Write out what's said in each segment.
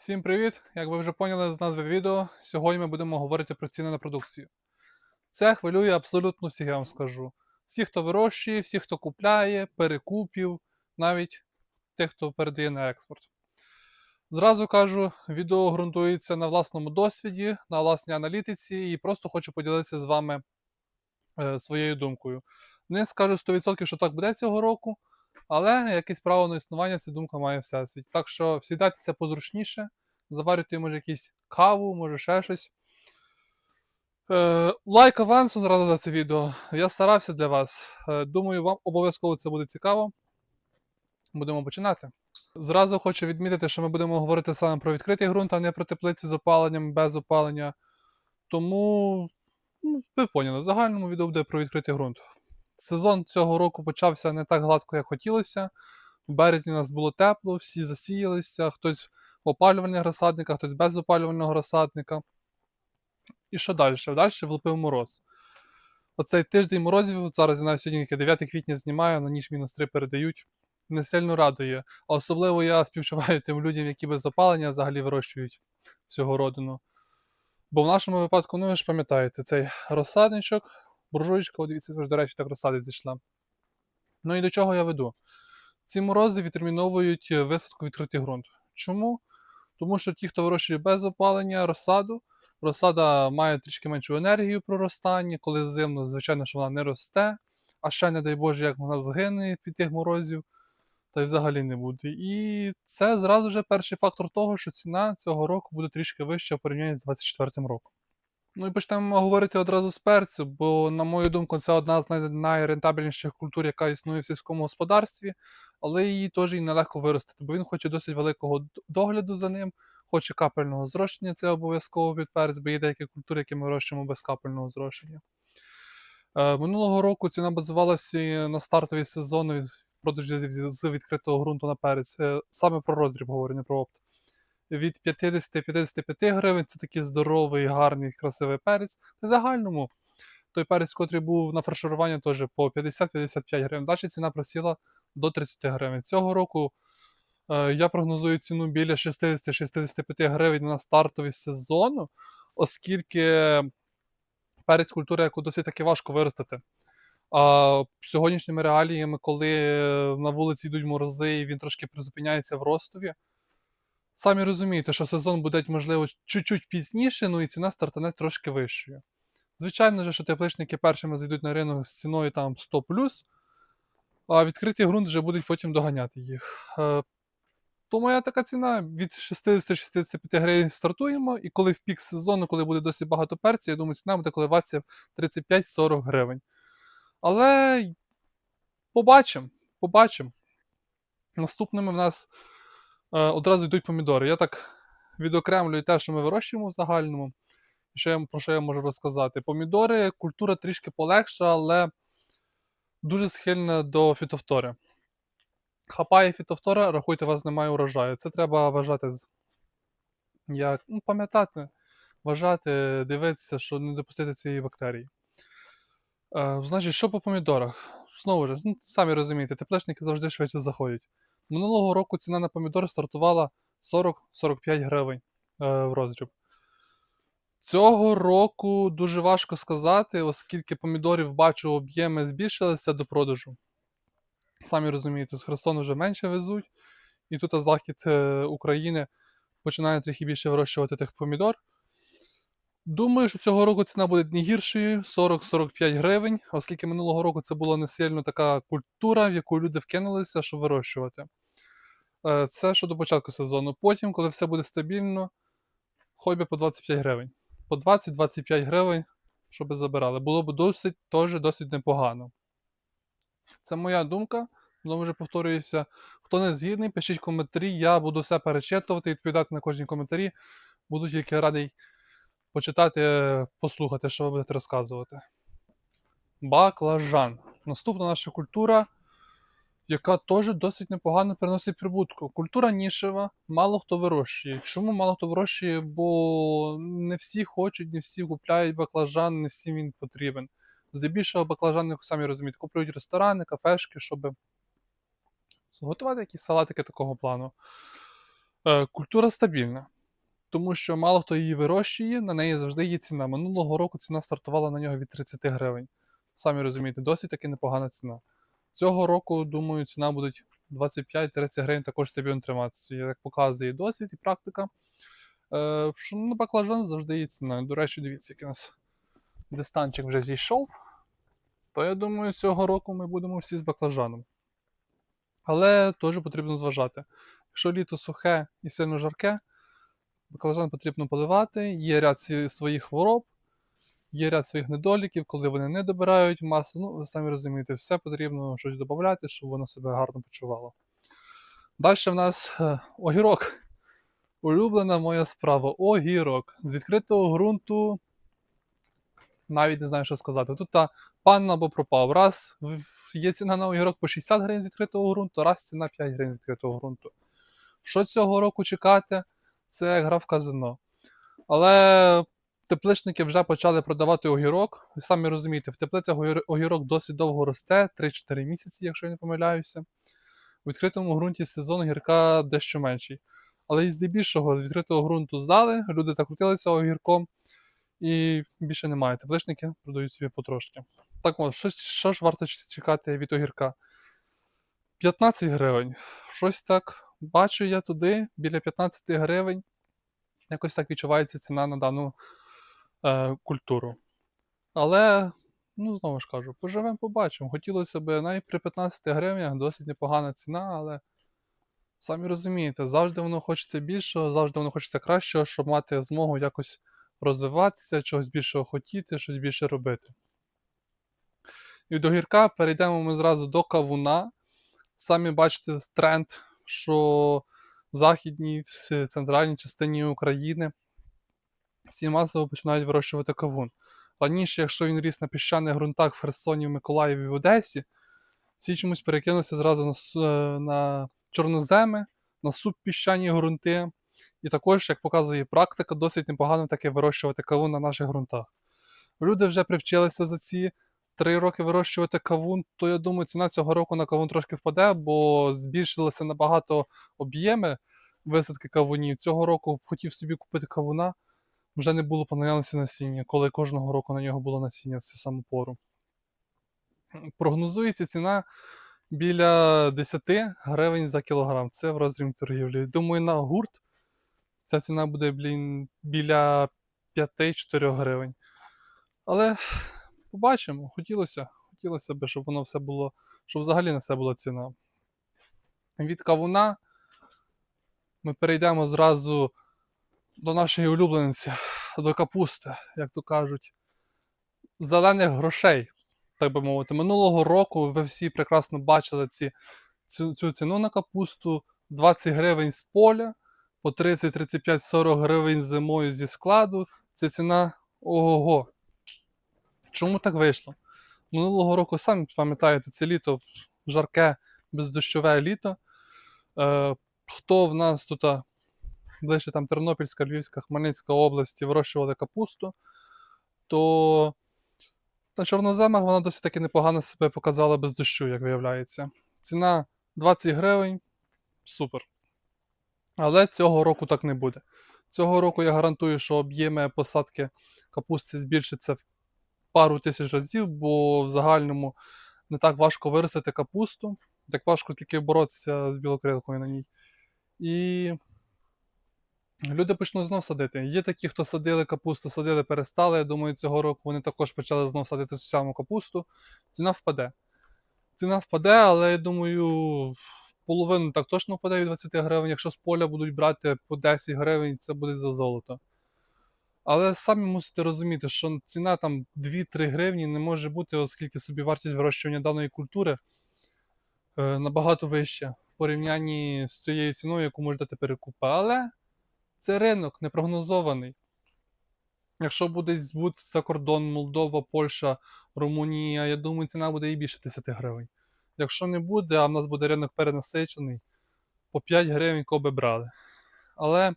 Всім привіт! Як ви вже поняли з назви відео, сьогодні ми будемо говорити про ціни на продукцію. Це хвилює абсолютно всіх, я вам скажу. Всі, хто вирощує, всі, хто купляє, перекупів, навіть тих, хто передає на експорт. Зразу кажу, відео ґрунтується на власному досвіді, на власній аналітиці і просто хочу поділитися з вами е, своєю думкою. Не скажу 100%, що так буде цього року, але якесь право на існування ця думка має всесвіт. Так що сідайте це позручніше, заварюйте, може, якусь каву, може ще щось. Е, лайк авансом одразу за це відео. Я старався для вас. Е, думаю, вам обов'язково це буде цікаво. Будемо починати. Зразу хочу відмітити, що ми будемо говорити саме про відкритий ґрунт, а не про теплиці з опаленням, без опалення. Тому, ну, ви поняли, в загальному відео буде про відкритий ґрунт. Сезон цього року почався не так гладко, як хотілося. В березні у нас було тепло, всі засіялися, хтось в опалювальних розсадниках, хтось без опалювального розсадника. І що далі? Далі влупив мороз. Оцей тиждень морозів, зараз я навіть сьогодні 9 квітня знімаю, на ніч мінус 3 передають. Не сильно радує. А особливо я співчуваю тим людям, які без опалення взагалі вирощують всього родину. Бо в нашому випадку, ну ви ж пам'ятаєте, цей розсадничок, буржуєчка, от дивіться, до речі, так розсадить зійшла. Ну і до чого я веду? Ці морози відтерміновують е, висадку відкритий ґрунт. Чому? Тому що ті, хто вирощує без опалення розсаду, розсада має трішки меншу енергію проростання, коли зимно, звичайно, що вона не росте, а ще, не дай Боже, як вона згине під тих морозів, та й взагалі не буде. І це зразу вже перший фактор того, що ціна цього року буде трішки вища в порівнянні з 2024 роком. Ну і почнемо говорити одразу з перцю, бо, на мою думку, це одна з най- найрентабельніших культур, яка існує в сільському господарстві, але її теж і нелегко виростити, бо він хоче досить великого догляду за ним, хоче капельного зрошення, це обов'язково під перець, бо є деякі культури, які ми вирощуємо без капельного зрошення. Е, минулого року ціна базувалася на стартовій сезоні продажі з- з відкритого ґрунту на перець. Е, Саме про роздріб говорю, не про опт від 50-55 гривень це такий здоровий, гарний, красивий перець. В загальному той перець, котрий був на фарширування, теж по 50-55 гривень. Далі ціна просіла до 30 гривень. Цього року е, я прогнозую ціну біля 60-65 гривень на стартові сезону, оскільки перець культура, яку досить таки важко виростити. А сьогоднішніми реаліями, коли на вулиці йдуть морози і він трошки призупиняється в ростові, Самі розумієте, що сезон буде, можливо, чуть-чуть пізніше, ну і ціна стартане трошки вищою. Звичайно ж, що тепличники першими зайдуть на ринок з ціною там 100 а відкритий ґрунт вже будуть потім доганяти їх. Е, То моя така ціна від 60-65 гривень стартуємо, і коли в пік сезону, коли буде досить багато перців, я думаю, ціна буде коливатися 35-40 гривень. Але побачимо, побачимо. Наступними в нас одразу йдуть помідори. Я так відокремлюю те, що ми вирощуємо в загальному. Що я, про що я можу розказати? Помідори, культура трішки полегша, але дуже схильна до фітофтори. Хапає фітофтора, рахуйте, у вас немає урожаю. Це треба вважати, як, ну, пам'ятати, вважати, дивитися, що не допустити цієї бактерії. Е, значить, що по помідорах? Знову ж, ну, самі розумієте, тепличники завжди швидше заходять. Минулого року ціна на помідори стартувала 40-45 гривень е, в роздріб. Цього року дуже важко сказати, оскільки помідорів бачу, об'єми збільшилися до продажу. Самі розумієте, з Херсону вже менше везуть, і тут захід е, України починає трохи більше вирощувати тих помідор. Думаю, що цього року ціна буде не гіршою 40-45 гривень, оскільки минулого року це була не сильно така культура, в яку люди вкинулися, щоб вирощувати. Е, Це щодо початку сезону. Потім, коли все буде стабільно, хоч би по 25 гривень. По 20-25 гривень, щоб забирали. Було б досить, теж досить непогано. Це моя думка. Знову ж повторююся. Хто не згідний, пишіть коментарі, я буду все перечитувати і відповідати на кожні коментарі. Буду тільки радий почитати, послухати, що ви будете розказувати. Баклажан. Наступна наша культура, яка теж досить непогано приносить прибутку. Культура нішева, мало хто вирощує. Чому мало хто вирощує? Бо не всі хочуть, не всі купляють баклажан, не всім він потрібен. Здебільшого баклажани, самі розумієте, купують ресторани, кафешки, щоб зготувати якісь салатики такого плану. Е, Культура стабільна, тому що мало хто її вирощує, на неї завжди є ціна. Минулого року ціна стартувала на нього від 30 гривень. Самі розумієте, досить таки непогана ціна. Цього року, думаю, ціна буде 25-30 гривень також стабільно триматися. Як показує досвід і практика. Е, що на баклажан завжди є ціна. До речі, дивіться, який у нас дистанчик вже зійшов. То я думаю, цього року ми будемо всі з баклажаном. Але теж потрібно зважати. Якщо літо сухе і сильно жарке, баклажан потрібно поливати, є ряд своїх хвороб, є ряд своїх недоліків, коли вони не добирають масу. Ну, ви самі розумієте, все потрібно щось додати, щоб воно себе гарно почувало. Далі в нас е, огірок. Улюблена моя справа огірок. З відкритого ґрунту. Навіть не знаю, що сказати. Тут та пан або пропав. Раз є ціна на огірок по 60 гривень з відкритого ґрунту, раз ціна 5 гривень з відкритого ґрунту. Що цього року чекати? Це гра в казино. Але тепличники вже почали продавати огірок. Ви самі розумієте, в теплицях огірок досить довго росте, 3-4 місяці, якщо я не помиляюся. У відкритому ґрунті сезон огірка дещо менший. Але і здебільшого з відкритого ґрунту здали, люди закрутилися огірком і більше немає. Тепличники продають собі потрошки. Так от, що, що ж варто чекати від огірка? 15 гривень. Щось так бачу я туди, біля 15 гривень. Якось так відчувається ціна на дану е, культуру. Але, ну, знову ж кажу, поживемо, побачимо. Хотілося б навіть при 15 гривнях досить непогана ціна, але самі розумієте, завжди воно хочеться більшого, завжди воно хочеться кращого, щоб мати змогу якось розвиватися, чогось більшого хотіти, щось більше робити. І до гірка перейдемо ми зразу до кавуна. Самі бачите тренд, що в західній, в центральній частині України всі масово починають вирощувати кавун. Раніше, якщо він ріс на піщаних ґрунтах в Херсоні, в Миколаєві, в Одесі, всі чомусь перекинулися зразу на, е, на чорноземи, на субпіщані ґрунти. І також, як показує практика, досить непогано таке вирощувати кавун на наших ґрунтах. Люди вже привчилися за ці три роки вирощувати кавун, то я думаю, ціна цього року на кавун трошки впаде, бо збільшилися набагато об'єми висадки кавунів. Цього року хотів собі купити кавуна, вже не було по насіння, коли кожного року на нього було насіння в цю саму пору. Прогнозується ціна біля 10 гривень за кілограм. Це в роздрібній торгівлі. Думаю, на гурт ця ціна буде біля 5-4 гривень. Але побачимо, хотілося, хотілося б, щоб воно все було, щоб взагалі на все була ціна. Від кавуна ми перейдемо зразу до нашої улюбленці, до капусти, як то кажуть, зелених грошей, так би мовити. Минулого року ви всі прекрасно бачили ці, цю, цю ціну на капусту 20 гривень з поля, по 30, 35, 40 гривень зимою зі складу. Це ціна ого-го. Чому так вийшло? Минулого року, самі пам'ятаєте, це літо жарке, бездощове літо. Е, хто в нас тут ближче там Тернопільська, Львівська, Хмельницька області вирощували капусту, то на чорноземах вона досить таки непогано себе показала без дощу, як виявляється. Ціна 20 гривень супер. Але цього року так не буде. Цього року я гарантую, що об'єми посадки капусти збільшаться в пару тисяч разів, бо в загальному не так важко виростити капусту, так важко тільки боротися з білокрилкою на ній. І люди почнуть знов садити. Є такі, хто садили капусту, садили, перестали. Я думаю, цього року вони також почали знов садити цю капусту. Ціна впаде. Ціна впаде, але я думаю, половину так точно впаде від 20 гривень. Якщо з поля будуть брати по 10 гривень, це буде за золото. Але самі мусите розуміти, що ціна там 2-3 гривні не може бути, оскільки собівартість вирощування даної культури е, набагато вища в порівнянні з цією ціною, яку може дати перекупи. Але це ринок непрогнозований. Якщо буде збут за кордон Молдова, Польща, Румунія, я думаю, ціна буде і більше 10 гривень. Якщо не буде, а в нас буде ринок перенасичений, по 5 гривень коби брали. Але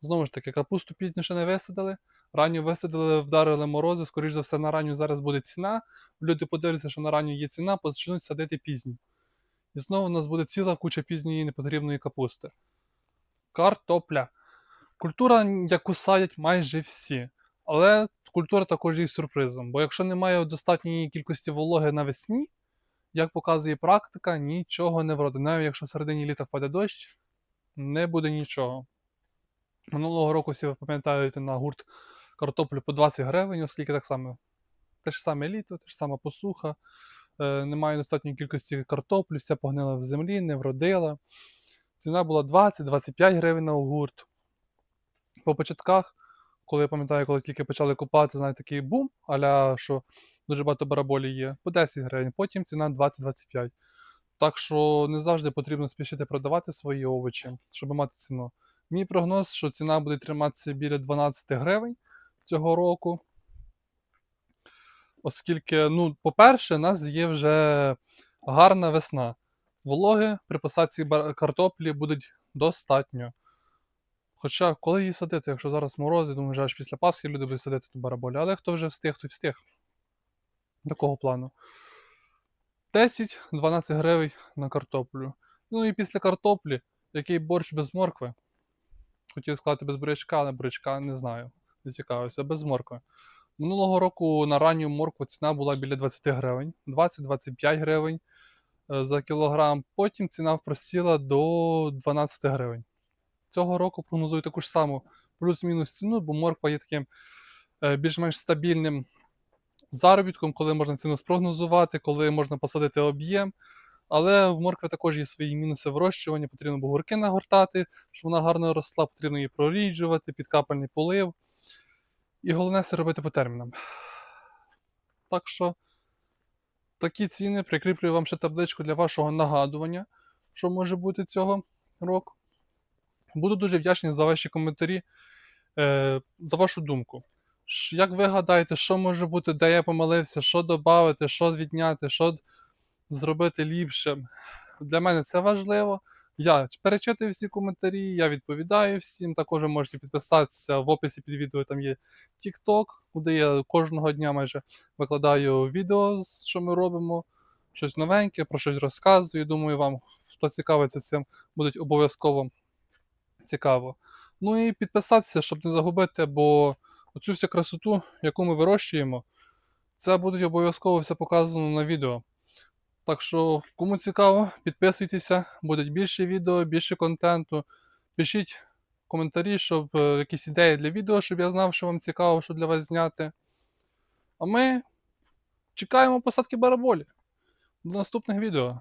знову ж таки, капусту пізніше не висадили. Ранню висадили, вдарили морози, скоріш за все, на ранню зараз буде ціна. Люди подивляться, що на ранню є ціна, почнуть садити пізню. І знову у нас буде ціла куча пізньої непотрібної капусти. Картопля. Культура, яку садять майже всі. Але культура також є сюрпризом, бо якщо немає достатньої кількості вологи навесні, як показує практика, нічого не вродить. Навіть якщо в середині літа впаде дощ, не буде нічого. Минулого року, всі ви пам'ятаєте, на гурт картоплю по 20 гривень, оскільки так само те ж саме літо, те ж сама посуха, е, немає достатньої кількості картоплі, вся погнила в землі, не вродила. Ціна була 20-25 гривень на гурт. По початках, коли я пам'ятаю, коли тільки почали купати, знаєте, такий бум, аля що дуже багато бараболі є, по 10 гривень, потім ціна 20-25. Так що не завжди потрібно спішити продавати свої овочі, щоб мати ціну. Мій прогноз, що ціна буде триматися біля 12 гривень цього року. Оскільки, ну, по-перше, у нас є вже гарна весна. Вологи при посадці картоплі будуть достатньо. Хоча, коли її садити, якщо зараз морози, думаю, вже аж після Пасхи люди будуть садити ту бараболю. Але хто вже встиг, той встиг. Такого плану. 10-12 гривень на картоплю. Ну і після картоплі, який борщ без моркви. Хотів сказати без бурячка, але бурячка не знаю. Не цікавився, без моркви. Минулого року на ранню моркву ціна була біля 20 гривень, 20-25 гривень е, за кілограм. Потім ціна впросіла до 12 гривень. Цього року прогнозую таку ж саму плюс-мінус ціну, бо морква є таким е, більш-менш стабільним заробітком, коли можна ціну спрогнозувати, коли можна посадити об'єм. Але в моркви також є свої мінуси вирощування, потрібно бугорки нагортати, щоб вона гарно росла, потрібно її проріджувати, підкапельний полив. І головне це робити по термінам. Так що такі ціни прикріплюю вам ще табличку для вашого нагадування, що може бути цього року. Буду дуже вдячний за ваші коментарі, е, за вашу думку. Як ви гадаєте, що може бути, де я помилився, що додати, що відняти, що зробити ліпше? Для мене це важливо. Я перечитую всі коментарі, я відповідаю всім. Також ви можете підписатися в описі під відео. Там є TikTok, куди я кожного дня майже викладаю відео, що ми робимо, щось новеньке, про щось розказую. Думаю, вам, хто цікавиться цим, буде обов'язково цікаво. Ну і підписатися, щоб не загубити, бо оцю всю красоту, яку ми вирощуємо, це буде обов'язково все показано на відео. Так що, кому цікаво, підписуйтеся, буде більше відео, більше контенту. Пишіть коментарі, щоб е, якісь ідеї для відео, щоб я знав, що вам цікаво, що для вас зняти. А ми чекаємо посадки бараболі. До наступних відео.